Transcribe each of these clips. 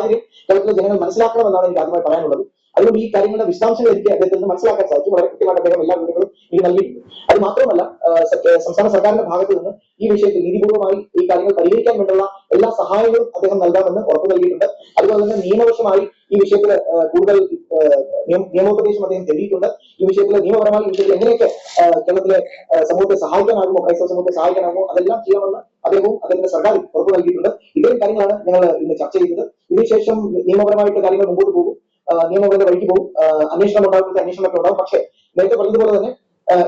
കാര്യം കേരളത്തിലെ ജനങ്ങൾ മനസ്സിലാക്കണമെന്നാണ് എനിക്ക് ആദ്യമായി പറയാനുള്ളത്. അതുകൊണ്ട് ഈ കാര്യങ്ങളുടെ വിശദാംശങ്ങൾ എനിക്ക് അദ്ദേഹത്തിൽ നിന്ന് മനസ്സിലാക്കാൻ സാധിച്ചു. വളരെ കൃത്യമായിട്ട് അദ്ദേഹം എല്ലാ വിവരങ്ങളും എനിക്ക് നൽകിയിട്ടുണ്ട്. അത് മാത്രമല്ല സംസ്ഥാന സർക്കാരിന്റെ ഭാഗത്ത് നിന്ന് ഈ വിഷയത്തിൽ നീതിപൂർവമായി ഈ കാര്യങ്ങൾ പരിഹരിക്കാൻ വേണ്ടിയുള്ള എല്ലാ സഹായങ്ങളും അദ്ദേഹം നൽകാമെന്ന് ഉറപ്പ് നൽകിയിട്ടുണ്ട്. അതുപോലെ തന്നെ നിയമവശമായി ഈ വിഷയത്തിൽ കൂടുതൽ നിയമോപദേശം അദ്ദേഹം തേടിയിട്ടുണ്ട്. ഈ വിഷയത്തിൽ നിയമപരമായി ഈ വിഷയത്തിൽ എങ്ങനെയൊക്കെ കേരളത്തിലെ സമൂഹത്തെ സഹായിക്കാനാകുമോ ക്രൈസ്തവ സമൂഹത്തെ സഹായിക്കാനാകുമോ അതെല്ലാം ചെയ്യാമെന്ന് അദ്ദേഹവും അദ്ദേഹത്തിന്റെ സർക്കാർ ഉറപ്പ് നൽകിയിട്ടുണ്ട്. ഇത്രയും കാര്യങ്ങളാണ് ഞങ്ങൾ ഇന്ന് ചർച്ച ചെയ്തത്. ഇതിനുശേഷം നിയമപരമായിട്ട് കാര്യങ്ങൾ മുമ്പോട്ട് പോകും. നിയമപരമായ വഴിക്ക് പോകും. അന്വേഷണം ഉണ്ടാകും അന്വേഷണമൊക്കെ ഉണ്ടാവും. പക്ഷേ നേരത്തെ പറഞ്ഞതുപോലെ തന്നെ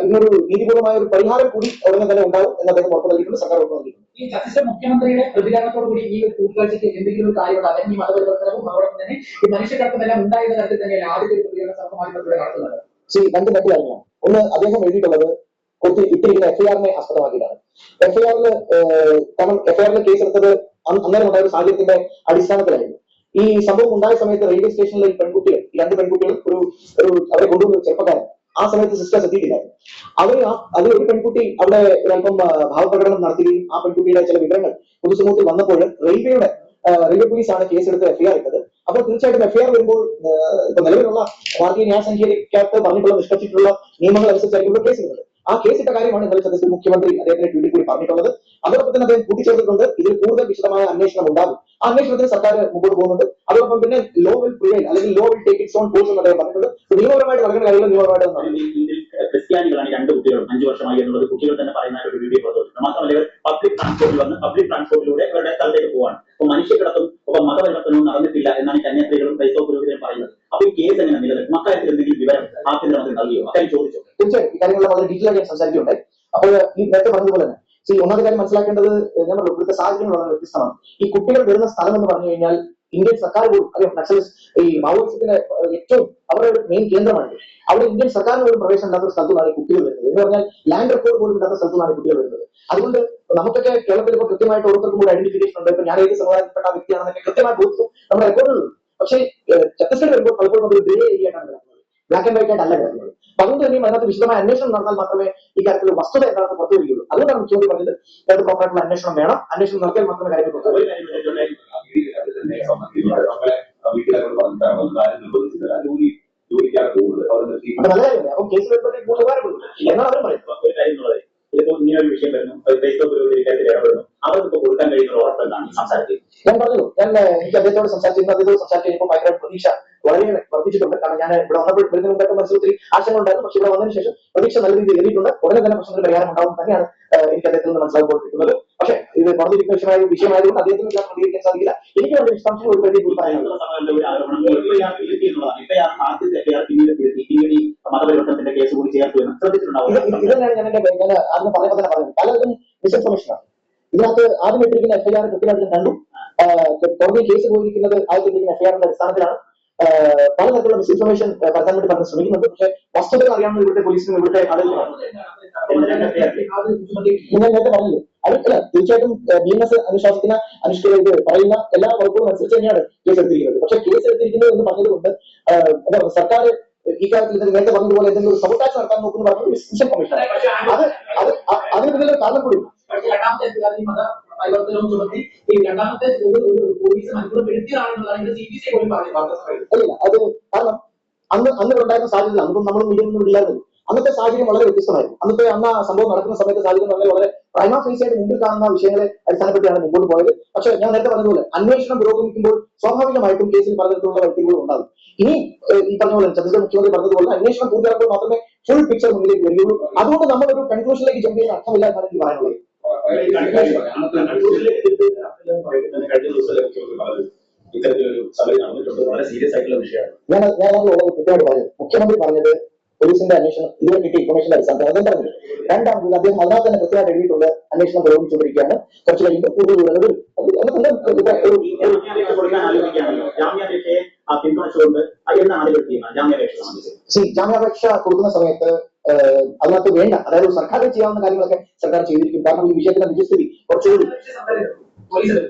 ഇതിനൊരു നീതിപൂർവമായ ഒരു പരിഹാരം കൂടി ഉടനെ തന്നെ ഉണ്ടാവും എന്ന് അദ്ദേഹം ഉറപ്പ് നൽകിയിട്ടുണ്ട് സർക്കാർ ഉറപ്പ് നൽകിയിട്ടുണ്ട്. ഈ ഛത്തീസ്ഗഡ് മുഖ്യമന്ത്രിയുടെ പ്രതികരണത്തോടു കൂടി ഈ ഒരു കൂട്ടുകാഴ്ചയ്ക്ക് എന്തെങ്കിലും ഒരു കാര്യമുണ്ട്? അല്ലെങ്കിൽ ഈ മതപരിവർത്തനവും അതോടൊപ്പം തന്നെ ഈ മനുഷ്യക്കടത്തുമെല്ലാം ഉണ്ടായിരുന്ന തരത്തിൽ തന്നെയാണ് ആദ്യത്തെ ഒരു പ്രതികരണ സമൂഹമായിട്ട് നടത്തുന്നത്? ശ്രീ രണ്ട് കാര്യങ്ങളാണ്. ഒന്ന് അദ്ദേഹം എഴുതിയിട്ടുള്ളത് ഒത്തിരി ഇട്ടിരിക്കുന്ന എഫ്ഐആറിനെ ആസ്പദമാക്കിയിട്ടാണ് എഫ്ഐആറിൽ കാരണം എഫ്ഐആറിൽ കേസ് എടുത്തത് അന്ന് അന്നേരം ഉണ്ടായ ഒരു സാഹചര്യത്തിന്റെ അടിസ്ഥാനത്തിലായിരുന്നു. ഈ സംഭവം ഉണ്ടായ സമയത്ത് റെയിൽവേ സ്റ്റേഷനിലെ ഈ പെൺകുട്ടികൾ രണ്ട് പെൺകുട്ടികൾ ഒരു ഒരു അവരെ കൊണ്ടുവന്ന ചെറുപ്പക്കാരൻ ആ സമയത്ത് സിസ്റ്റേഴ്സ് എത്തിയിട്ടില്ലായിരുന്നു അവർ അതിൽ ഒരു പെൺകുട്ടി അവിടെ ഒരല്പം ഭാവപ്രകടനം നടത്തുകയും ആ പെൺകുട്ടിയുടെ ചില വിവരങ്ങൾ പൊതുസമൂഹത്തിൽ വന്നപ്പോൾ റെയിൽവേയുടെ റെയിൽവേ പോലീസാണ് കേസെടുത്ത് എഫ്ഐആർ ഇട്ടത്. അപ്പോൾ തീർച്ചയായിട്ടും എഫ്ഐആർ വരുമ്പോൾ നിലവിലുള്ള ഭാരതീയ ന്യായ സംഖ്യയ്ക്കകത്ത് പറഞ്ഞിട്ടുള്ള നിഷ്കർഷിച്ചിട്ടുള്ള നിയമങ്ങൾ അനുസരിച്ചായിരിക്കും കേസ് ഇടുന്നത് ആ കേസിട്ട കാര്യമാണ് ഇന്നലെ ഛത്തീസ്ഗഡ് മുഖ്യമന്ത്രി അദ്ദേഹത്തിന്റെ ട്വീറ്റിൽ കൂടി പറഞ്ഞിട്ടുള്ളത്. അതോടൊപ്പം തന്നെ അദ്ദേഹം കൂട്ടിച്ചേർത്തിട്ടുണ്ട്. ഇതിൽ കൂടുതൽ വിശദമായ അന്വേഷണം ഉണ്ടാകും. ആ അന്വേഷണത്തിന് സർക്കാർ മുമ്പോട്ട് പോകുന്നുണ്ട്. അതോടൊപ്പം പിന്നെ ലോ വിൽ പ്രിവൈൽ അല്ലെങ്കിൽ law will take its own course എന്ന് അദ്ദേഹം പറഞ്ഞിട്ടുണ്ട് നിയമപരമായിട്ട് നടക്കുന്ന കാര്യങ്ങൾ നിയമപരമായിട്ട് ക്രിസ്ത്യാനികളാണ് രണ്ട് കുട്ടികളും. അഞ്ചു വർഷമായി എന്നുള്ളത് കുട്ടികൾ തന്നെ പറയുന്ന ഒരു വീഡിയോ മാത്രമല്ല ഇവർ പബ്ലിക് ട്രാൻസ്പോർട്ടിൽ വന്ന് പബ്ലിക് ട്രാൻസ്പോർട്ടിലൂടെ ഇവരുടെ സ്ഥലത്തേക്ക് പോവാണ്. അപ്പൊ മനുഷ്യക്കടത്തും ഒപ്പം മതപരിവർത്തനവും നടന്നിട്ടില്ല എന്നാണ് കന്യാസ്ത്രീകളും ക്രൈസ്തവ പുരോഹിതരും പറയുന്നത്. അപ്പൊ ഈ കേസ് എങ്ങനെ നിലനിൽക്കും? അക്കാര്യത്തിൽ എന്തെങ്കിലും വിവരം ആഭ്യന്തരമന്ത്രി നൽകിയോ? അക്കാര്യം ചോദിച്ചോ? തീർച്ചയായും. ഈ കാര്യങ്ങൾ വളരെ ഡീറ്റെയിൽ ആയി ഞാൻ സംസാരിക്കുകയുണ്ടായി അപ്പോൾ ഈ നേരത്തെ പറഞ്ഞതുപോലെ തന്നെ ഈ ഒന്നാമത്തെ കാര്യം മനസ്സിലാക്കേണ്ടത് ഞാൻ പറഞ്ഞു ഇവിടുത്തെ സാഹചര്യങ്ങൾ വളരെ വ്യത്യസ്തമാണ്. ഈ കുട്ടികൾ വരുന്ന സ്ഥലം എന്ന് പറഞ്ഞു കഴിഞ്ഞാൽ ഇന്ത്യൻ സർക്കാർ പോലും അറിയാം നക്സലിസ്റ്റ് ഈ മാവോയിസത്തിന്റെ ഏറ്റവും അവരുടെ മെയിൻ കേന്ദ്രമാണ് അവിടെ ഇന്ത്യൻ സർക്കാരിന് പോലും പ്രവേശനം ഇല്ലാത്ത ഒരു സ്ഥലത്തുനിന്നാണ് ഈ കുട്ടികൾ വരുന്നത്. എന്ന് പറഞ്ഞാൽ ലാൻഡ് റെക്കോർഡ് പോലും ഇല്ലാത്ത സ്ഥലത്തുനിന്നാണ് കുട്ടികൾ വരുന്നത്. അതുകൊണ്ട് നമുക്കൊക്കെ കേരളത്തിൽ ഇപ്പോൾ കൃത്യമായിട്ട് ഓരോരുത്തർക്കും കൂടി ഐഡന്റിഫിക്കേഷൻ ഉണ്ട്. ഇപ്പൊ ഞാൻ ഏത് സമുദായത്തിൽപ്പെട്ട വ്യക്തിയാണെന്നൊക്കെ കൃത്യമായി ബോധ്യം നമ്മുടെ റെക്കോർഡുകളുണ്ട് പക്ഷേ ഛത്തീസ്ഗഡ് വരുമ്പോൾ പലപ്പോഴും ഒരു ഗ്രേ ഏരിയ കിടക്കുന്നത് ബ്ലാക്ക് ആൻഡ് വൈറ്റ് ആയിട്ടല്ല കിടക്കുന്നത് അപ്പൊ അതുകൊണ്ട് തന്നെ അതിനകത്ത് വിശദമായ അന്വേഷണം നടന്നാൽ മാത്രമേ ഈ കാര്യത്തിൽ വസ്തുത എന്താണെന്ന് പുറത്തു വരികയുള്ളൂ അതുകൊണ്ടാണ് മുഖ്യമന്ത്രി പറഞ്ഞത് അതിന് പ്രോപ്പറായിട്ടുള്ള അന്വേഷണം വേണം. അന്വേഷണം നടത്തിയാൽ മാത്രമേ കാര്യങ്ങൾ പുറത്തു നല്ല കാര്യമല്ലേ അപ്പം കേസ് വരുമ്പോഴത്തേക്ക് കൂടുതൽ ഉപകാരപ്പെടും. എന്നാണ് അവരും പറയുന്നത്. ഒരു കാര്യം എന്നുള്ളത് ഇതിപ്പോ ഇങ്ങനെ ഒരു വിഷയം വരുന്നു. അത് ക്രൈസ്തവ പുരോഹിതർ ഇക്കാര്യത്തിൽ ഇടപെടുന്നു. അവർക്ക് ഇപ്പൊ കൊടുക്കാൻ കഴിയുന്ന ഒരു ഉറപ്പ് എന്താണ് ഈ സംസാരത്തിൽ ഞാൻ പറഞ്ഞു ഞാൻ എനിക്ക് അദ്ദേഹത്തോട് സംസാരിച്ചിരുന്നു. അദ്ദേഹത്തോട് സംസാരിച്ചു കഴിഞ്ഞപ്പോൾ ഭയങ്കര പ്രതീക്ഷ വളരെ വർദ്ധിച്ചിട്ടുണ്ട്. കാരണം ഞാൻ ഇവിടെ വന്നപ്പോൾ വരുന്ന മുമ്പൊക്കെ മനസ്സിൽ ഒത്തിരി ആശങ്ക ഉണ്ടായിരുന്നു. പക്ഷെ ഇവിടെ വന്നതിന് ശേഷം പ്രതീക്ഷ നല്ല രീതിയിൽ എഴുതിയിട്ടുണ്ട്. ഉടനെ തന്നെ പ്രശ്നത്തിന് പരിഹാരം ഉണ്ടാവും തന്നെയാണ് എനിക്ക് അദ്ദേഹത്തിൽ നിന്ന് മനസ്സിലാക്കിക്കൊണ്ടിരിക്കുന്നത് പക്ഷേ ഇത് പറഞ്ഞിരിക്കുന്ന വിഷയമായ വിഷയമായതുകൊണ്ട് അദ്ദേഹത്തിന് ഞാൻ പ്രതികരിക്കാൻ സാധിക്കില്ല. എനിക്ക് വേണ്ട വിശദാംശങ്ങൾ ഒരു പരിധി മതപരിവർത്തനത്തിന്റെ കേസ് കൂടി ചേർത്തു എന്ന് ഇത് ശ്രദ്ധിച്ചിട്ടുണ്ടാവും. ഇത് ഇത് ഞാൻ എന്റെ ഞാൻ ആദ്യം പറയുമ്പോൾ തന്നെ പറയുന്നത്. പലതും മിസ്ഇൻഫർമേഷനാണ് ഇതിനകത്ത് ആദ്യം ഇട്ടിരിക്കുന്ന എഫ്ഐആർ കൃത്യമായിട്ട് കണ്ടു. പുറമെ കേസ് പോയിരിക്കുന്നത് ആദ്യം ഇട്ടിരിക്കുന്ന എഫ്ഐആറിന്റെ അടിസ്ഥാനത്തിലാണ്. പലതരത്തിലുള്ള മിസ്ഇൻഫർമേഷൻ പരത്താൻ വേണ്ടി പലരും ശ്രമിക്കുന്നുണ്ട്. പക്ഷേ വസ്തുതകൾ അറിയാവുന്ന ഇവിടുത്തെ പോലീസിനും ഇവിടുത്തെ ആളുകളാണ് ഞാൻ നേരത്തെ പറഞ്ഞില്ലേ? അത് അല്ല തീർച്ചയായിട്ടും ബി എം എസ് അനുശാസിക്കുന്ന അനുഷ്ഠിത പറയുന്ന എല്ലാ വകുപ്പുകളും അനുസരിച്ച് തന്നെയാണ് കേസ് എടുത്തിരിക്കുന്നത്. പക്ഷേ കേസ് എടുത്തിരിക്കുന്നത് എന്ന് പറഞ്ഞതുകൊണ്ട് എന്താ സർക്കാർ ഈ കാര്യത്തിൽ നേരത്തെ പറഞ്ഞതുപോലെ എന്തെങ്കിലും സബോട്ടാക്സ് നടത്താൻ നോക്കുന്നു പറഞ്ഞത് മിസ്ഇൻഫർമേഷൻ അത് അത് അതിന് പിന്നിൽ ഒരു കാരണം കൂടി ഉണ്ട്. പക്ഷേ ഈ രണ്ടാമത്തെ പോലീസ് മനുഷ്യപ്പെടുത്തിയതാണെന്നുള്ളതാണ് സി ബി സി പോലും പറഞ്ഞു അല്ല അത് അന്ന് അന്ന് ഉണ്ടായിരുന്ന സാഹചര്യം അന്നും നമ്മൾ ഒന്നും ഇല്ലായിരുന്നു. അന്നത്തെ സാഹചര്യം വളരെ വ്യത്യസ്തമായിരുന്നു. അന്നത്തെ അന്ന് ആ സംഭവം നടക്കുന്ന സമയത്ത് സാഹചര്യം വളരെ വളരെ പ്രൈമാ ഫേസ് ആയിട്ട് മുമ്പിൽ കാണുന്ന വിഷയങ്ങളെ അടിസ്ഥാനപ്പെടുത്തിയാണ് മുമ്പോട്ട് പോയത്. പക്ഷെ ഞാൻ നേരത്തെ പറഞ്ഞതുപോലെ അന്വേഷണം പുരോഗമിക്കുമ്പോൾ സ്വാഭാവികമായിട്ടും കേസിൽ പറഞ്ഞിട്ടുള്ള വ്യക്തികളും ഉണ്ടാകും. ഇനി ഈ പറഞ്ഞ പോലെ ഛത്തീസ്ഗഡ് മുഖ്യമന്ത്രി പറഞ്ഞതുപോലെ അന്വേഷണം പൂർത്തിയാക്കുമ്പോൾ മാത്രമേ ഫുൾ പിക്ചർ മുന്നിലേക്ക് വരികയുള്ളൂ. അതുകൊണ്ട് നമ്മൾ ഒരു കൺക്ലൂഷനിലേക്ക് ജമ്പ് ചെയ്യുന്ന അർത്ഥമില്ല എന്നാണ് എനിക്ക് പറയാനുള്ളത്. കഴിഞ്ഞ ദിവസം ഇത്തരത്തിലൊരു സഭയിൽ നടന്നിട്ടുണ്ട് വളരെ സീരിയസ് ആയിട്ടുള്ള വിഷയമാണ് ഞാൻ ഞാൻ അതിലുള്ളത് കൃത്യമായിട്ട് പറഞ്ഞു. മുഖ്യമന്ത്രി പറഞ്ഞത് പോലീസിന്റെ അന്വേഷണം ഇതുവരെ കിട്ടിയ ഇൻഫർമേഷൻ അടിസ്ഥാനത്തിൽ അദ്ദേഹം പറഞ്ഞു രണ്ടാമത് അദ്ദേഹം അതിനകത്ത് തന്നെ കൃത്യമായിട്ട് എഴുതിയിട്ടുണ്ട്. അന്വേഷണം പുരോഗമിച്ചുകൊണ്ടിരിക്കുകയാണ്. കുറച്ച് കഴിയുമ്പോൾ കൂടുതൽ വിവരങ്ങൾ ജാമ്യാപേക്ഷ കൊടുക്കുന്ന സമയത്ത് അതിനകത്ത് വേണ്ട. അതായത് സർക്കാർ ചെയ്യാവുന്ന കാര്യങ്ങളൊക്കെ സർക്കാർ ചെയ്തിരിക്കും. കാരണം ഈ വിഷയത്തിന്റെ നിജസ്ഥിതി കുറച്ചുകൂടി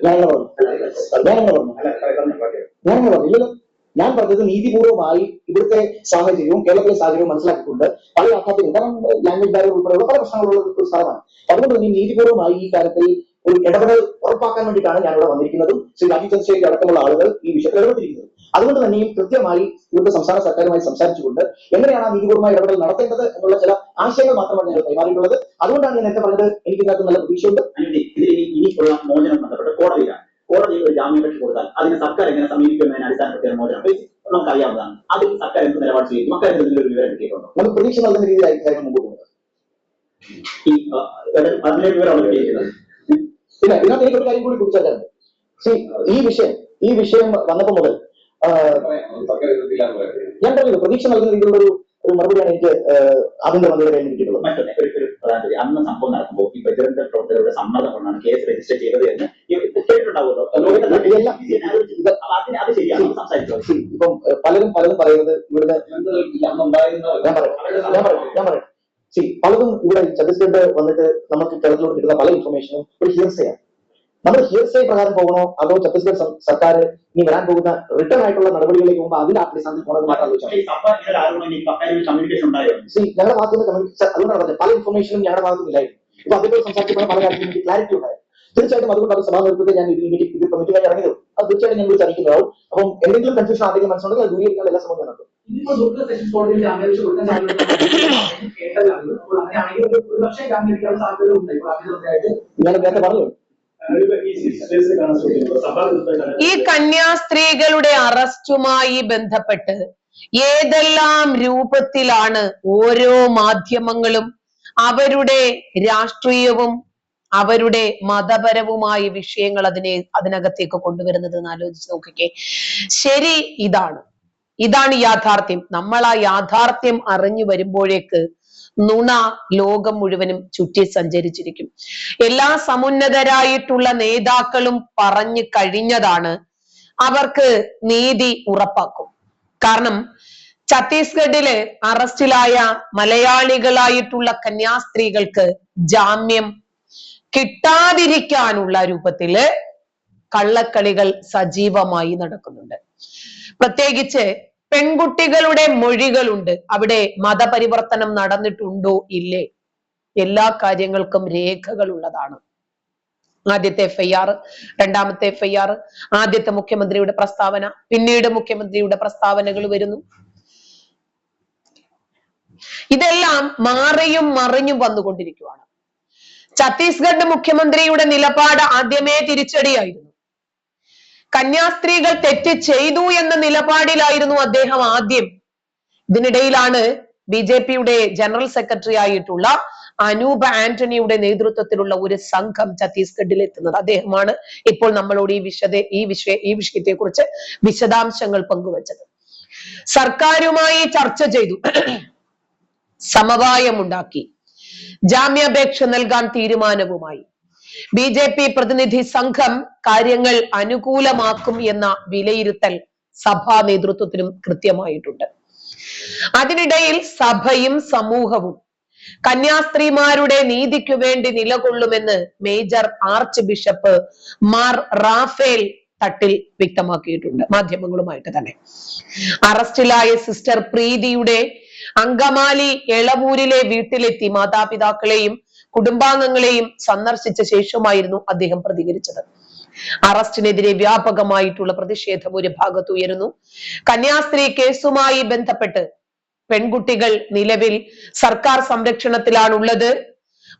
ഞാനങ്ങനെ പറഞ്ഞു. ഞാൻ പറഞ്ഞത് നീതിപൂർവമായി ഇവിടുത്തെ സാഹചര്യവും കേരളത്തിലെ സാഹചര്യവും മനസ്സിലാക്കിക്കൊണ്ട് പല യാഥാർത്ഥ്യങ്ങളും കാരണം ലാംഗ്വേജ് ബാരിയർ ഉൾപ്പെടെയുള്ള പല പ്രശ്നങ്ങളുള്ള ഒരു സ്ഥലമാണ്. അതുകൊണ്ട് തന്നെ നീതിപൂർവമായി ഈ കാര്യത്തിൽ ഒരു ഇടപെടൽ ഉറപ്പാക്കാൻ വേണ്ടിയിട്ടാണ് ഞാൻ ഇവിടെ വന്നിരിക്കുന്നതും ശ്രീ രാജീവ് ചന്ദ്രശേഖരി അടക്കമുള്ള ആളുകൾ ഈ വിഷയത്തിൽ ഇടപെട്ടിരിക്കുന്നത്. അതുകൊണ്ട് തന്നെയും കൃത്യമായി ഇവിടുത്തെ സംസ്ഥാന സർക്കാരുമായി സംസാരിച്ചുകൊണ്ട് എങ്ങനെയാണ് ആ നീതിപൂർവമായ ഇടപെടൽ നടത്തേണ്ടത് എന്നുള്ള ചില ആശയങ്ങൾ മാത്രമാണ് ഞങ്ങൾ കൈമാറിയിട്ടുള്ളത്. അതുകൊണ്ടാണ് ഞാൻ നേരത്തെ പറഞ്ഞത് എനിക്ക് ഇതിനകത്ത് നല്ല പ്രതീക്ഷയുണ്ട്. ഇനിയുള്ള മോചനം ബന്ധപ്പെട്ട് കോടതിയിലാണ് കോടതിയിൽ ഒരു ജാമ്യാപേക്ഷ കൊടുത്താൽ അതിന് സർക്കാർ എങ്ങനെ സമീപിക്കുന്നതിന് അടിസ്ഥാനപ്പെടുത്തിയ മോചനം. നമുക്കറിയാവുന്നതാണ്. അതിൽ സർക്കാർ എന്ത് നിലപാട് ചെയ്യും അക്കാര്യത്തിൽ എന്തെങ്കിലും ഒരു വിവരം കിട്ടിയിട്ടുണ്ടോ? നമുക്ക് പ്രതീക്ഷ നൽകുന്ന രീതിയിലായിരിക്കും മുമ്പോട്ട് പോകുന്നത്. ഈ അതിന്റെ വിവരമാണ് പിന്നെ ഇതിനകത്ത് എനിക്ക് ഒരു കാര്യം കൂടി കുറിച്ചാൽ ഈ വിഷയം ഈ വിഷയം വന്നപ്പോൾ മുതൽ ഞാൻ പറഞ്ഞു പ്രതീക്ഷ നൽകുന്ന രീതിയിലുള്ള ഒരു ഒരു മറുപടിയാണ് എനിക്ക് അതിന്റെ ആഭ്യന്തരമന്ത്രിയുടെ കയ്യിൽ കിട്ടിയിട്ടുള്ളത് മറ്റൊന്ന് ഒരു ഒരു അന്ന് സംഭവം നടക്കുമ്പോൾ ഈ ബജരംഗ പ്രവർത്തകരുടെ സമ്മതം കൊണ്ടാണ് കേസ് രജിസ്റ്റർ ചെയ്തത് എന്ന് കേട്ടിട്ടുണ്ടാവുമല്ലോ? അത് ശരിയാണ്? നമ്മൾ സംസാരിച്ചോ. ഇപ്പം പലരും പലരും പറയുന്നത് ഇവിടുത്തെ ഞാൻ പറയാം ഞാൻ പറയാം ഞാൻ പറയാം സി പലതും ഇവിടെ ഛത്തീസ്ഗഡ് വന്നിട്ട് നമുക്ക് കേരളത്തിലോട്ട് കിട്ടുന്ന പല ഇൻഫർമേഷനും ഒരു ഹിംസയാണ്. നമ്മൾ ഹിയർസേ പ്രകാരം പോകണോ? അതോ ഛത്തീസ്ഗഡ് സർക്കാർ ഇനി വരാൻ പോകുന്ന റിട്ടേൺ ആയിട്ടുള്ള നടപടികളിലേക്ക് പോകുമ്പോൾ അതിന് അടിസ്ഥാനത്തിൽ പോകണമെന്ന് മാത്രം ഉണ്ടായോ സി ഞങ്ങളുടെ ഭാഗത്ത് നിന്ന് കമ്മ്യൂണിക്കേഷൻ അതുകൊണ്ടാണ് പറഞ്ഞത്. പല ഇൻഫർമേഷനും ഞങ്ങളുടെ ഭാഗത്ത് നിന്നില്ലായിരുന്നു ഇപ്പൊ അതേപോലെ സംസാരിച്ചപ്പോൾ പല കാര്യത്തിലും എനിക്ക് ക്ലാരിറ്റി ഉണ്ടായിരുന്നു തീർച്ചയായിട്ടും അതുകൊണ്ട് അത് സഭാ നേതൃത്വത്തെ ഞാൻ ഇതിൽ മീറ്റിംഗ് ഇത് കമ്മിറ്റിയായി ഇറങ്ങിയത്. അത് തീർച്ചയായിട്ടും ഞങ്ങൾ വിളിച്ച് അറിയിക്കുന്നതാവും. അപ്പം എന്തെങ്കിലും കൺഫ്യൂഷൻ ആദ്യം മനസ്സിലുണ്ടെങ്കിൽ അത് ദൂരീകരിക്കാൻ എല്ലാ ശ്രമവും നടത്തും. ഞാൻ നേരത്തെ പറഞ്ഞു. ഈ കന്യാസ്ത്രീകളുടെ അറസ്റ്റുമായി ബന്ധപ്പെട്ട് ഏതെല്ലാം രൂപത്തിലാണ് ഓരോ മാധ്യമങ്ങളും അവരുടെ രാഷ്ട്രീയവും അവരുടെ മതപരവുമായ വിഷയങ്ങൾ അതിനെ അതിനകത്തേക്ക് കൊണ്ടുവരുന്നത് എന്ന് ആലോചിച്ച് നോക്കിക്കേ. ശരി ഇതാണ്. ഇതാണ് യാഥാർത്ഥ്യം. നമ്മൾ ആ യാഥാർത്ഥ്യം അറിഞ്ഞു വരുമ്പോഴേക്ക് നുണ ലോകം മുഴുവനും ചുറ്റി സഞ്ചരിച്ചിരിക്കും. എല്ലാ സമുന്നതരായിട്ടുള്ള നേതാക്കളും പറഞ്ഞു കഴിഞ്ഞതാണ് അവർക്ക് നീതി ഉറപ്പാക്കും. കാരണം ഛത്തീസ്ഗഡിൽ അറസ്റ്റിലായ മലയാളികളായിട്ടുള്ള കന്യാസ്ത്രീകൾക്ക് ജാമ്യം കിട്ടാതിരിക്കാനുള്ള രൂപത്തിൽ കള്ളക്കളികൾ സജീവമായി നടക്കുന്നുണ്ട്. പ്രത്യേകിച്ച് പെൺകുട്ടികളുടെ മൊഴികളുണ്ട്. അവിടെ മതപരിവർത്തനം നടന്നിട്ടുണ്ടോ? ഇല്ലേ. എല്ലാ കാര്യങ്ങൾക്കും രേഖകൾ ഉള്ളതാണ്. ആദ്യത്തെ എഫ് ഐ ആർ രണ്ടാമത്തെ എഫ് ഐ ആർ ആദ്യത്തെ മുഖ്യമന്ത്രിയുടെ പ്രസ്താവന പിന്നീട് മുഖ്യമന്ത്രിയുടെ പ്രസ്താവനകൾ വരുന്നു. ഇതെല്ലാം മാറിയും മറിഞ്ഞും വന്നുകൊണ്ടിരിക്കുകയാണ് ഛത്തീസ്ഗഡ് മുഖ്യമന്ത്രിയുടെ നിലപാട് ആദ്യമേ തിരിച്ചടിയായിരുന്നു. കന്യാസ്ത്രീകൾ തെറ്റ് ചെയ്തു എന്ന നിലപാടിലായിരുന്നു അദ്ദേഹം ആദ്യം. ഇതിനിടയിലാണ് ബി ജെ പിയുടെ ജനറൽ സെക്രട്ടറി ആയിട്ടുള്ള അനൂപ് ആന്റണിയുടെ നേതൃത്വത്തിലുള്ള ഒരു സംഘം ഛത്തീസ്ഗഡിൽ എത്തുന്നത് അദ്ദേഹമാണ് ഇപ്പോൾ നമ്മളോട് ഈ വിശദ ഈ വിഷയ ഈ വിഷയത്തെ കുറിച്ച് വിശദാംശങ്ങൾ പങ്കുവച്ചത്. സർക്കാരുമായി ചർച്ച ചെയ്തു. സമവായമുണ്ടാക്കി. ജാമ്യാപേക്ഷ നൽകാൻ തീരുമാനവുമായി. ബി ജെ പി പ്രതിനിധി സംഘം കാര്യങ്ങൾ അനുകൂലമാക്കും എന്ന വിലയിരുത്തൽ സഭാ നേതൃത്വത്തിനും കൃത്യമായിട്ടുണ്ട്. അതിനിടയിൽ സഭയും സമൂഹവും കന്യാസ്ത്രീമാരുടെ നീതിക്കു വേണ്ടി നിലകൊള്ളുമെന്ന് major archbishop Mar Raphael Thattil വ്യക്തമാക്കിയിട്ടുണ്ട്. മാധ്യമങ്ങളുമായിട്ട് തന്നെ. അറസ്റ്റിലായ സിസ്റ്റർ പ്രീതിയുടെ അങ്കമാലി എളവൂരിലെ വീട്ടിലെത്തി മാതാപിതാക്കളെയും കുടുംബാംഗങ്ങളെയും സന്ദർശിച്ച ശേഷമായിരുന്നു അദ്ദേഹം പ്രതികരിച്ചത്. അറസ്റ്റിനെതിരെ വ്യാപകമായിട്ടുള്ള പ്രതിഷേധം ഒരു ഭാഗത്ത് ഉയരുന്നു. കന്യാസ്ത്രീ കേസുമായി ബന്ധപ്പെട്ട് പെൺകുട്ടികൾ നിലവിൽ സർക്കാർ സംരക്ഷണത്തിലാണുള്ളത്.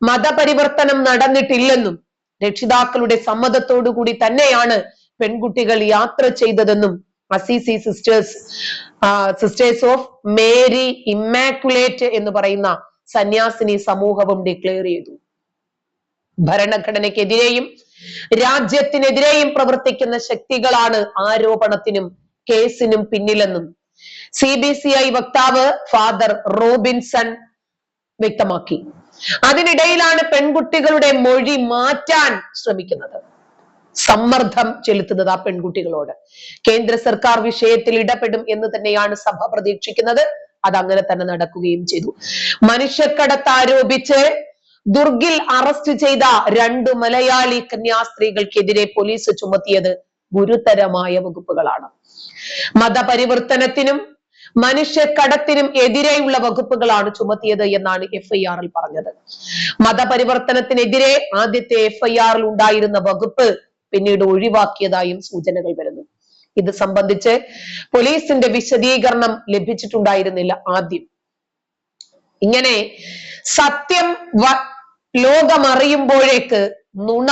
മതപരിവർത്തനം നടന്നിട്ടില്ലെന്നും രക്ഷിതാക്കളുടെ സമ്മതത്തോടുകൂടി തന്നെയാണ് പെൺകുട്ടികൾ യാത്ര ചെയ്തതെന്നും Assisi sisters sisters of Mary Immaculate എന്ന് പറയുന്ന സന്യാസിനി സമൂഹവും ഡിക്ലെയർ ചെയ്തു. ഭരണഘടനയ്ക്കെതിരെയും രാജ്യത്തിനെതിരെയും പ്രവർത്തിക്കുന്ന ശക്തികളാണ് ആരോപണത്തിനും കേസിനും പിന്നിലെന്നും സി ബി സി ഐ വക്താവ് ഫാദർ റോബിൻസൺ വ്യക്തമാക്കി. അതിനിടയിലാണ് പെൺകുട്ടികളുടെ മൊഴി മാറ്റാൻ ശ്രമിക്കുന്നത്. സമ്മർദ്ദം ചെലുത്തുന്നത് ആ പെൺകുട്ടികളോട്. കേന്ദ്ര സർക്കാർ വിഷയത്തിൽ ഇടപെടും എന്ന് തന്നെയാണ് സഭ പ്രതീക്ഷിക്കുന്നത്. അത് അങ്ങനെ തന്നെ നടക്കുകയും ചെയ്തു. മനുഷ്യക്കടത്ത് ആരോപിച്ച് ദുർഗിൽ അറസ്റ്റ് ചെയ്ത രണ്ട് മലയാളി കന്യാസ്ത്രീകൾക്കെതിരെ പോലീസ് ചുമത്തിയത് ഗുരുതരമായ വകുപ്പുകളാണ്. മതപരിവർത്തനത്തിനും മനുഷ്യക്കടത്തിനും എതിരെയുള്ള വകുപ്പുകളാണ് ചുമത്തിയത് എന്നാണ് എഫ് ഐ ആറിൽ പറഞ്ഞത്. മതപരിവർത്തനത്തിനെതിരെ ആദ്യത്തെ എഫ് ഐ ആറിൽ ഉണ്ടായിരുന്ന വകുപ്പ് പിന്നീട് ഒഴിവാക്കിയതായും സൂചനകൾ വരുന്നു. ഇത് സംബന്ധിച്ച് പോലീസിന്റെ വിശദീകരണം ലഭിച്ചിട്ടുണ്ടായിരുന്നില്ല ആദ്യം. ഇങ്ങനെ സത്യം ലോകമറിയുമ്പോഴേക്ക് നുണ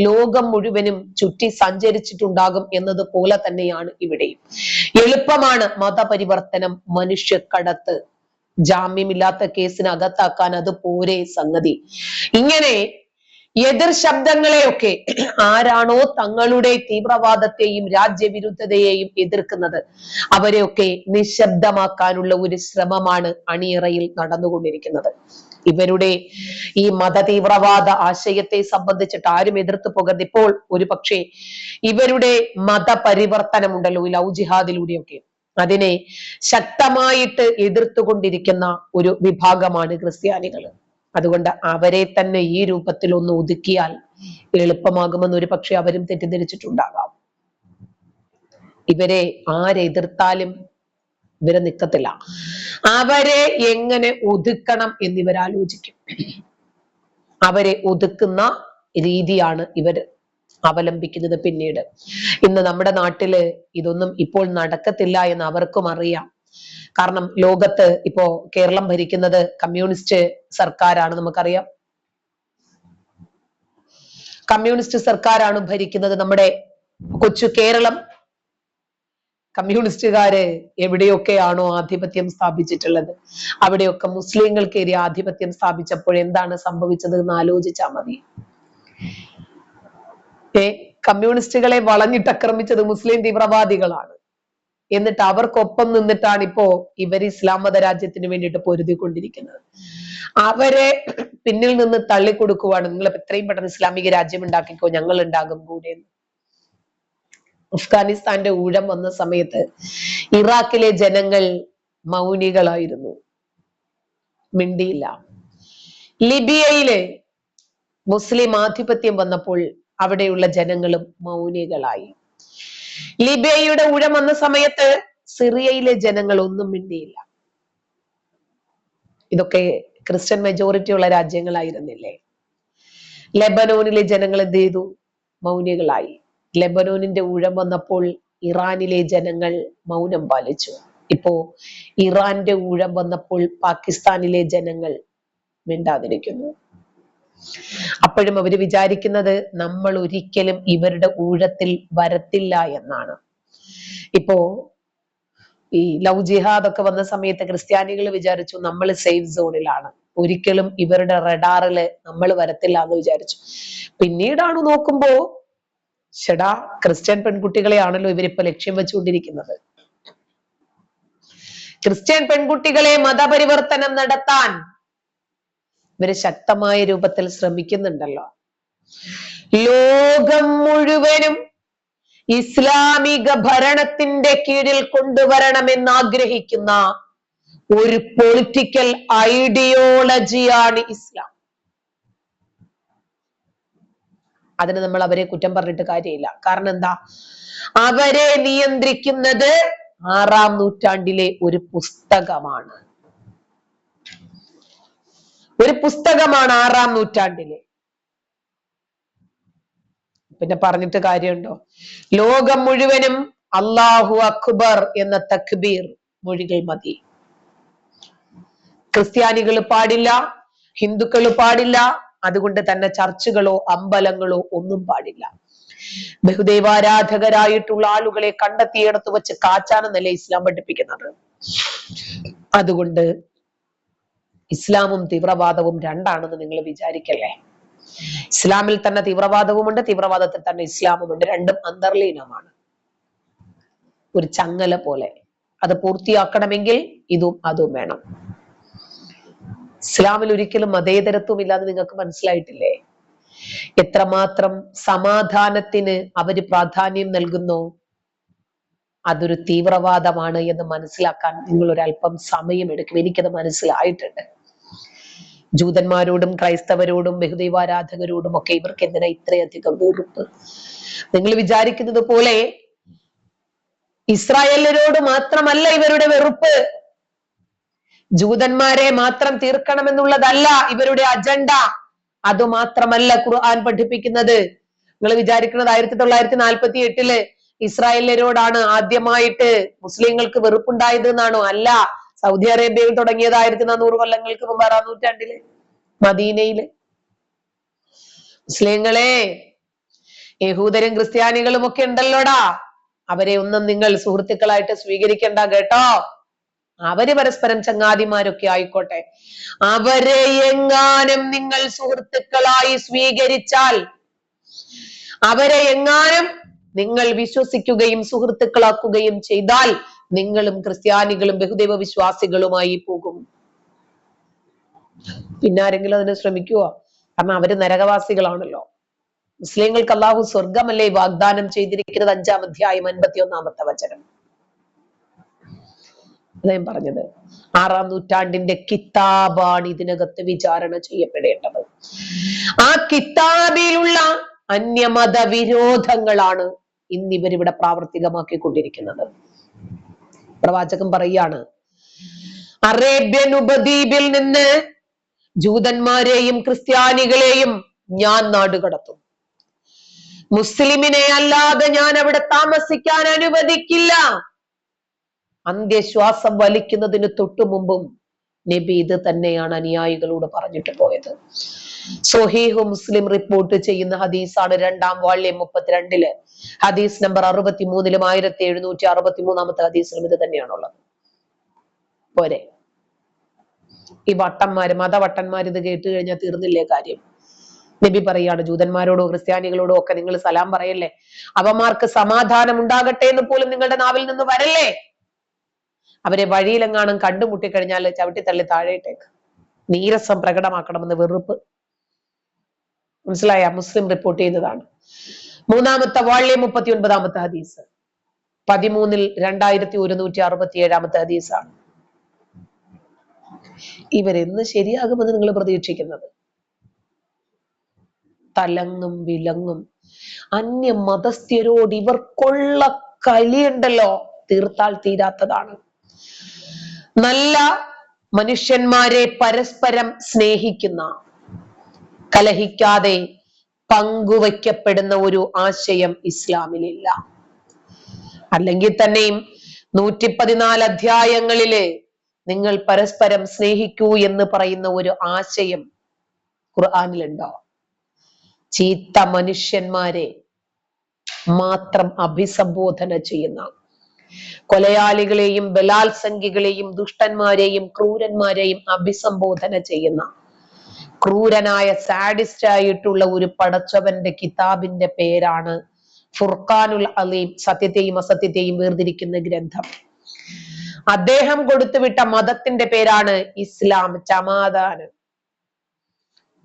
ലോകം മുഴുവനും ചുറ്റി സഞ്ചരിച്ചിട്ടുണ്ടാകും എന്നതുപോലെ തന്നെയാണ് ഇവിടെയും. എളുപ്പമാണ് മതപരിവർത്തനം മനുഷ്യക്കടത്ത്. ജാമ്യമില്ലാത്ത കേസിന് അകത്താക്കാൻ അത് പോരേ സംഗതി. ഇങ്ങനെ എതിർ ശബ്ദങ്ങളെയൊക്കെ ആരാണോ തങ്ങളുടെ തീവ്രവാദത്തെയും രാജ്യവിരുദ്ധതയെയും എതിർക്കുന്നത്. അവരെയൊക്കെ നിശബ്ദമാക്കാനുള്ള ഒരു ശ്രമമാണ് അണിയറയിൽ നടന്നുകൊണ്ടിരിക്കുന്നത്. ഇവരുടെ ഈ മത തീവ്രവാദ ആശയത്തെ സംബന്ധിച്ചിട്ട് ആരും എതിർത്ത് പോകരുത്. ഇപ്പോൾ ഒരു പക്ഷേ ഇവരുടെ മതപരിവർത്തനമുണ്ടല്ലോ ഈ ലൗജിഹാദിലൂടെയൊക്കെ ജിഹാദിലൂടെയൊക്കെ. അതിനെ ശക്തമായിട്ട് എതിർത്തുകൊണ്ടിരിക്കുന്ന ഒരു വിഭാഗമാണ് ക്രിസ്ത്യാനികൾ അതുകൊണ്ട് അവരെ തന്നെ ഈ രൂപത്തിൽ ഒന്ന് ഒതുക്കിയാൽ എളുപ്പമാകുമെന്ന് ഒരു പക്ഷെ അവരും തെറ്റിദ്ധരിച്ചിട്ടുണ്ടാകാം. ഇവരെ ആരെതിർത്താലും ഇവരെ നിക്കത്തില്ല. അവരെ എങ്ങനെ ഒതുക്കണം എന്നിവർ ആലോചിക്കും. അവരെ ഒതുക്കുന്ന രീതിയാണ് ഇവർ അവലംബിക്കുന്നത് പിന്നീട്. ഇന്ന് നമ്മുടെ നാട്ടിൽ ഇതൊന്നും ഇപ്പോൾ നടക്കത്തില്ല എന്ന് അവർക്കും അറിയാം. കാരണം ലോകത്ത് ഇപ്പോ കേരളം ഭരിക്കുന്നത് കമ്മ്യൂണിസ്റ്റ് സർക്കാരാണ് നമുക്കറിയാം. കമ്മ്യൂണിസ്റ്റ് സർക്കാരാണ് ഭരിക്കുന്നത് നമ്മുടെ കൊച്ചു കേരളം. കമ്മ്യൂണിസ്റ്റുകാര് എവിടെയൊക്കെയാണോ ആധിപത്യം സ്ഥാപിച്ചിട്ടുള്ളത്? അവിടെയൊക്കെ മുസ്ലിങ്ങൾക്കേറെ ആധിപത്യം സ്ഥാപിച്ചപ്പോൾ എന്താണ് സംഭവിച്ചത് എന്ന് ആലോചിച്ചാൽ മതി. ഏ കമ്മ്യൂണിസ്റ്റുകളെ വളഞ്ഞിട്ടക്രമിച്ചത് മുസ്ലിം തീവ്രവാദികളാണ്. എന്നിട്ട് അവർക്കൊപ്പം നിന്നിട്ടാണ് ഇപ്പോ ഇവർ ഇസ്ലാം മത രാജ്യത്തിന് വേണ്ടിയിട്ട് പൊരുതിക്കൊണ്ടിരിക്കുന്നത്. അവരെ പിന്നിൽ നിന്ന് തള്ളിക്കൊടുക്കുവാണ്. നിങ്ങൾ എത്രയും പെട്ടെന്ന് ഇസ്ലാമിക രാജ്യം ഉണ്ടാക്കിക്കോ ഞങ്ങൾ ഉണ്ടാകും കൂടെ. അഫ്ഗാനിസ്ഥാന്റെ ഊഴം വന്ന സമയത്ത് ഇറാഖിലെ ജനങ്ങൾ മൗനികളായിരുന്നു. മിണ്ടിയില്ല. ലിബിയയിലെ മുസ്ലിം ആധിപത്യം വന്നപ്പോൾ അവിടെയുള്ള ജനങ്ങളും മൗനികളായി. ലിബിയയുടെ ഊഴം വന്ന സമയത്ത് സിറിയയിലെ ജനങ്ങൾ ഒന്നും മിണ്ടിയില്ല. ഇതൊക്കെ ക്രിസ്ത്യൻ മെജോറിറ്റി ഉള്ള രാജ്യങ്ങളായിരുന്നില്ലേ? ലെബനോനിലെ ജനങ്ങൾ എന്ത് ചെയ്തു? മൗനികളായി. ലെബനോനിന്റെ ഊഴം വന്നപ്പോൾ ഇറാനിലെ ജനങ്ങൾ മൗനം പാലിച്ചു. ഇപ്പോ ഇറാന്റെ ഊഴം വന്നപ്പോൾ പാകിസ്ഥാനിലെ ജനങ്ങൾ മിണ്ടാതിരിക്കുന്നു. അപ്പോഴും അവർ വിചാരിക്കുന്നത് നമ്മൾ ഒരിക്കലും ഇവരുടെ ഊഴത്തിൽ വരത്തില്ല എന്നാണ്. ഇപ്പോ ഈ ലവ് ജിഹാദ് ഒക്കെ വന്ന സമയത്ത് ക്രിസ്ത്യാനികൾ വിചാരിച്ചു നമ്മൾ സേഫ് സോണിലാണ്. ഒരിക്കലും ഇവരുടെ റഡാറിൽ നമ്മൾ വരത്തില്ല എന്ന് വിചാരിച്ചു. പിന്നീടാണ് നോക്കുമ്പോ ഷെടാ ക്രിസ്ത്യൻ പെൺകുട്ടികളെയാണല്ലോ ഇവരിപ്പോ ലക്ഷ്യം വെച്ചുകൊണ്ടിരിക്കുന്നത്. ക്രിസ്ത്യൻ പെൺകുട്ടികളെ മതപരിവർത്തനം നടത്താൻ ഇവർ ശക്തമായ രൂപത്തിൽ ശ്രമിക്കുന്നുണ്ടല്ലോ. ലോകം മുഴുവനും ഇസ്ലാമിക ഭരണത്തിന്റെ കീഴിൽ കൊണ്ടുവരണമെന്ന് ആഗ്രഹിക്കുന്ന ഒരു പൊളിറ്റിക്കൽ ഐഡിയോളജിയാണ് ഇസ്ലാം. അതിന് നമ്മൾ അവരെ കുറ്റം പറഞ്ഞിട്ട് കാര്യമില്ല. കാരണം എന്താ? അവരെ നിയന്ത്രിക്കുന്നത് ആറാം നൂറ്റാണ്ടിലെ ഒരു പുസ്തകമാണ്. ഒരു പുസ്തകമാണ് ആറാം നൂറ്റാണ്ടിലെ. പിന്നെ പറഞ്ഞിട്ട് കാര്യമുണ്ടോ? ലോകം മുഴുവനും അള്ളാഹു അക്ബർ എന്ന തക്ബീർ മൊഴികൾ മതി. ക്രിസ്ത്യാനികൾ പാടില്ല ഹിന്ദുക്കൾ പാടില്ല അതുകൊണ്ട് തന്നെ ചർച്ചുകളോ അമ്പലങ്ങളോ ഒന്നും പാടില്ല. ബഹുദൈവാരാധകരായിട്ടുള്ള ആളുകളെ കണ്ടെത്തിയിടത്ത് വെച്ച് കാച്ചാനെന്നല്ല ഇസ്ലാം പഠിപ്പിക്കുന്നത്? അതുകൊണ്ട് ഇസ്ലാമും തീവ്രവാദവും രണ്ടാണെന്ന് നിങ്ങൾ വിചാരിക്കല്ലേ? ഇസ്ലാമിൽ തന്നെ തീവ്രവാദവുമുണ്ട് തീവ്രവാദത്തിൽ തന്നെ ഇസ്ലാമുമുണ്ട്. രണ്ടും അന്തർലീനമാണ്. ഒരു ചങ്ങല പോലെ. അത് പൂർത്തിയാക്കണമെങ്കിൽ ഇതും അതും വേണം. ഇസ്ലാമിൽ ഒരിക്കലും മതേതരത്വം ഇല്ലാതെ നിങ്ങൾക്ക് മനസ്സിലായിട്ടില്ലേ? എത്രമാത്രം സമാധാനത്തിന് അവർ പ്രാധാന്യം നൽകുന്നു? അതൊരു തീവ്രവാദമാണ് എന്ന് മനസ്സിലാക്കാൻ നിങ്ങൾ ഒരല്പം സമയമെടുക്കും. എനിക്കത് മനസ്സിലായിട്ടുണ്ട്. ജൂതന്മാരോടും ക്രൈസ്തവരോടും ബഹുദൈവാരാധകരോടും ഒക്കെ ഇവർക്ക് എന്തിനാ ഇത്രയധികം വെറുപ്പ്? നിങ്ങൾ വിചാരിക്കുന്നത് പോലെ ഇസ്രായേലരോട് മാത്രമല്ല ഇവരുടെ വെറുപ്പ്. ജൂതന്മാരെ മാത്രം തീർക്കണമെന്നുള്ളതല്ല ഇവരുടെ അജണ്ട. അതുമാത്രമല്ല ഖുർആൻ പഠിപ്പിക്കുന്നത്. നിങ്ങൾ വിചാരിക്കുന്നത് ആയിരത്തി തൊള്ളായിരത്തി നാൽപ്പത്തി എട്ടിൽ ഇസ്രായേലരോടാണ് ആദ്യമായിട്ട് മുസ്ലിങ്ങൾക്ക് വെറുപ്പുണ്ടായത് എന്നാണോ? അല്ല. സൗദി അറേബ്യയിൽ തുടങ്ങിയത് ആയിരത്തി നാനൂറ് കൊല്ലങ്ങൾക്ക് മുമ്പ് ആറാം നൂറ്റാണ്ടിൽ? മദീനയിൽ. മുസ്ലിങ്ങളെ യഹൂദരും ക്രിസ്ത്യാനികളും ഒക്കെ ഉണ്ടല്ലോടാ. അവരെ ഒന്നും നിങ്ങൾ സുഹൃത്തുക്കളായിട്ട് സ്വീകരിക്കണ്ട കേട്ടോ. അവർ പരസ്പരം ചങ്ങാതിമാരൊക്കെ ആയിക്കോട്ടെ. അവരെ എങ്ങാനും നിങ്ങൾ സുഹൃത്തുക്കളായി സ്വീകരിച്ചാൽ അവരെ എങ്ങാനും നിങ്ങൾ വിശ്വസിക്കുകയും സുഹൃത്തുക്കളാക്കുകയും ചെയ്താൽ നിങ്ങളും ക്രിസ്ത്യാനികളും ബഹുദൈവ വിശ്വാസികളുമായി പോകും. പിന്നെ ആരെങ്കിലും അതിന് ശ്രമിക്കുവോ? കാരണം അവർ നരകവാസികളാണല്ലോ. മുസ്ലിങ്ങൾക്ക് അള്ളാഹു സ്വർഗമല്ലേ വാഗ്ദാനം ചെയ്തിരിക്കുന്നത്? അഞ്ചാം അധ്യായം അൻപത്തി ഒന്നാമത്തെ വചനം അദ്ദേഹം പറഞ്ഞത്. ആറാം നൂറ്റാണ്ടിന്റെ കിതാബാണ് ഇതിനകത്ത് വിചാരണ ചെയ്യപ്പെടേണ്ടത്. ആ കിതാബിലുള്ള അന്യമത വിരോധങ്ങളാണ് ഇന്നിവരിവിടെ പ്രാവർത്തികമാക്കി പ്രാവർത്തികമാക്കിക്കൊണ്ടിരിക്കുന്നത്. പ്രവാചകൻ പറയാണ് അറേബ്യൻ ഉപദ്വീപിൽ നിന്ന് ജൂതന്മാരെയും ക്രിസ്ത്യാനികളെയും ഞാൻ നാടുകടത്തും മുസ്ലിമിനെ അല്ലാതെ ഞാൻ അവിടെ താമസിക്കാൻ അനുവദിക്കില്ല. അന്ത്യശ്വാസം വലിക്കുന്നതിന് തൊട്ടു മുമ്പും നബി ഇത് തന്നെയാണ് അനുയായികളോട് പറഞ്ഞിട്ട് പോയത്. സൊഹീഹു മുസ്ലിം റിപ്പോർട്ട് ചെയ്യുന്ന ഹദീസാണ് രണ്ടാം വാള്യം മുപ്പത്തിരണ്ടിൽ. ഹദീസ് നമ്പർ അറുപത്തി മൂന്നിലും ആയിരത്തി എഴുന്നൂറ്റി അറുപത്തി മൂന്നാമത്തെ ഹദീസിലും ഇത് തന്നെയാണുള്ളത്. പോരെ. ഈ വട്ടന്മാര് മതവട്ടന്മാർ ഇത് കേട്ട് കഴിഞ്ഞാൽ തീർന്നില്ലേ കാര്യം? നബി പറയാണ് ജൂതന്മാരോടോ ക്രിസ്ത്യാനികളോടോ ഒക്കെ നിങ്ങൾ സലാം പറയല്ലേ? അവന്മാർക്ക് സമാധാനം ഉണ്ടാകട്ടെ എന്ന് പോലും നിങ്ങളുടെ നാവിൽ നിന്ന് വരല്ലേ? അവരെ വഴിയിലെങ്ങാനും കണ്ടുമുട്ടിക്കഴിഞ്ഞാൽ ചവിട്ടിത്തള്ളി താഴെയിട്ടേക്ക്. നീരസം പ്രകടമാക്കണമെന്ന് വെറുപ്പ്. മനസ്സിലായ? മുസ്ലിം റിപ്പോർട്ട് ചെയ്തതാണ്. മൂന്നാമത്തെ വാള്യം മുപ്പത്തി ഒൻപതാമത്തെ ഹദീസ്. പതിമൂന്നിൽ രണ്ടായിരത്തി ഒരുന്നൂറ്റി അറുപത്തി ഏഴാമത്തെ ഹദീസാണ്. ഇവരെന്ന് ശരിയാകുമെന്ന് നിങ്ങൾ പ്രതീക്ഷിക്കുന്നത്? തലങ്ങും വിലങ്ങും. അന്യ മതസ്ഥരോട് ഇവർക്കുള്ള കലിയുണ്ടല്ലോ. തീർത്താൽ തീരാത്തതാണ്. നല്ല മനുഷ്യന്മാരെ പരസ്പരം സ്നേഹിക്കുന്ന കലഹിക്കാതെ പങ്കുവയ്ക്കപ്പെടുന്ന ഒരു ആശയം ഇസ്ലാമിലില്ല. അല്ലെങ്കിൽ തന്നെയും നൂറ്റി പതിനാല് അധ്യായങ്ങളിൽ നിങ്ങൾ പരസ്പരം സ്നേഹിക്കൂ എന്ന് പറയുന്ന ഒരു ആശയം ഖുർആാനിലുണ്ടോ? ചീത്ത മനുഷ്യന്മാരെ മാത്രം അഭിസംബോധന ചെയ്യുന്ന കൊലയാളികളെയും ബലാത്സംഗികളെയും ദുഷ്ടന്മാരെയും ക്രൂരന്മാരെയും അഭിസംബോധന ചെയ്യുന്ന ക്രൂരനായ സാഡിസ്റ്റ് ആയിട്ടുള്ള ഒരു പടച്ചവന്റെ കിതാബിന്റെ പേരാണ് ഫുർഖാനുൽ അലീം സത്യത്തെയും അസത്യത്തെയും വേർതിരിക്കുന്ന ഗ്രന്ഥം. അദ്ദേഹം കൊടുത്തുവിട്ട മതത്തിന്റെ പേരാണ് ഇസ്ലാം ചമാദാന്.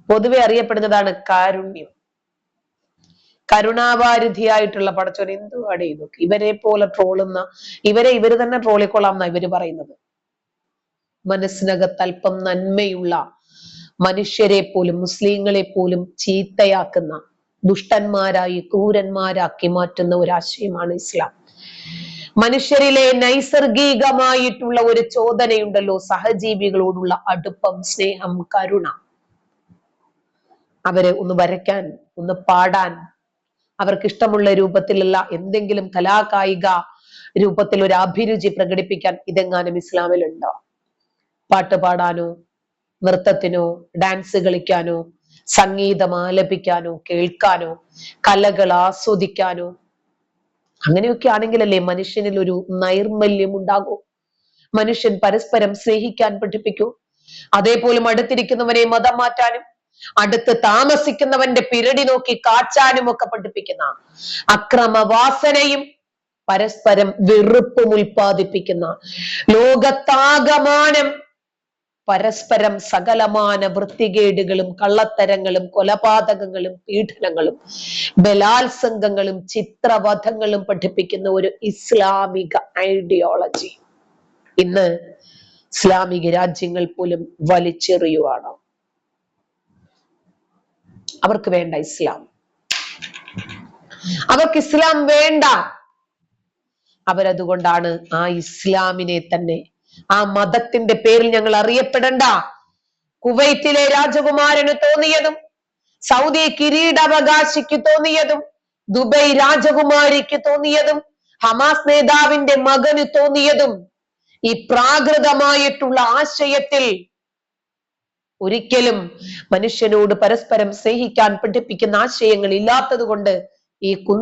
പൊതുവെ അറിയപ്പെടുന്നതാണ് കാരുണ്യം. കരുണാവാരിധിയായിട്ടുള്ള പടച്ചോൻ എന്തുവാടെ ഇതൊക്കെ? ഇവരെ പോലെ ട്രോളുന്ന ഇവരെ ഇവർ തന്നെ ട്രോളിക്കൊള്ളാം എന്നാ ഇവർ പറയുന്നത്. മനസ്സിനകത്ത് അല്പം നന്മയുള്ള മനുഷ്യരെ പോലും മുസ്ലിങ്ങളെ പോലും ചീത്തയാക്കുന്ന ദുഷ്ടന്മാരായി ക്രൂരന്മാരാക്കി മാറ്റുന്ന ഒരു ആശയമാണ് ഇസ്ലാം. മനുഷ്യരിലെ നൈസർഗികമായിട്ടുള്ള ഒരു ചോദനയുണ്ടല്ലോ സഹജീവികളോടുള്ള അടുപ്പം സ്നേഹം കരുണ. അവരെ ഒന്ന് വരയ്ക്കാൻ ഒന്ന് പാടാൻ അവർക്ക് ഇഷ്ടമുള്ള രൂപത്തിലുള്ള എന്തെങ്കിലും കലാകായിക രൂപത്തിൽ ഒരു അഭിരുചി പ്രകടിപ്പിക്കാൻ ഇതെങ്ങാനും ഇസ്ലാമിലുണ്ടോ? പാട്ട് പാടാനോ നൃത്തത്തിനോ ഡാൻസ് കളിക്കാനോ സംഗീതം ആലപിക്കാനോ കേൾക്കാനോ കലകൾ ആസ്വദിക്കാനോ അങ്ങനെയൊക്കെ ആണെങ്കിലല്ലേ മനുഷ്യനിൽ ഒരു നൈർമല്യം ഉണ്ടാകൂ. മനുഷ്യൻ പരസ്പരം സ്നേഹിക്കാൻ പഠിപ്പിക്കൂ. അതേപോലും അടുത്തിരിക്കുന്നവനെ മതം മാറ്റാനും അടുത്ത് താമസിക്കുന്നവന്റെ പിരടി നോക്കി കാച്ചാനും ഒക്കെ പഠിപ്പിക്കുന്ന അക്രമവാസനയും പരസ്പരം വെറുപ്പും ഉൽപ്പാദിപ്പിക്കുന്ന ലോകത്താകമാനം പരസ്പരം സകലമാന വൃത്തികേടുകളും കള്ളത്തരങ്ങളും കൊലപാതകങ്ങളും പീഡനങ്ങളും ബലാത്സംഗങ്ങളും ചിത്രവധങ്ങളും പഠിപ്പിക്കുന്ന ഒരു ഇസ്ലാമിക ഐഡിയോളജി. ഇന്ന് ഇസ്ലാമിക രാജ്യങ്ങൾ പോലും വലിച്ചെറിയുവാണ്. അവർക്ക് വേണ്ട ഇസ്ലാം. അവർക്ക് ഇസ്ലാം വേണ്ട. അവരതുകൊണ്ടാണ് ആ ഇസ്ലാമിനെ തന്നെ ആ മതത്തിന്റെ പേരിൽ ഞങ്ങൾ അറിയപ്പെടണ്ട. കുവൈത്തിലെ രാജകുമാരന് തോന്നിയതും സൗദി കിരീടാവകാശിക്ക് തോന്നിയതും ദുബൈ രാജകുമാരിക്ക് തോന്നിയതും ഹമാസ് നേതാവിന്റെ മകന് തോന്നിയതും ഈ പ്രാകൃതമായിട്ടുള്ള ആശയത്തിൽ ഒരിക്കലും മനുഷ്യനോട് പരസ്പരം സ്നേഹിക്കാൻ പഠിപ്പിക്കുന്ന ആശയങ്ങൾ ഇല്ലാത്തത് കൊണ്ട് ഈ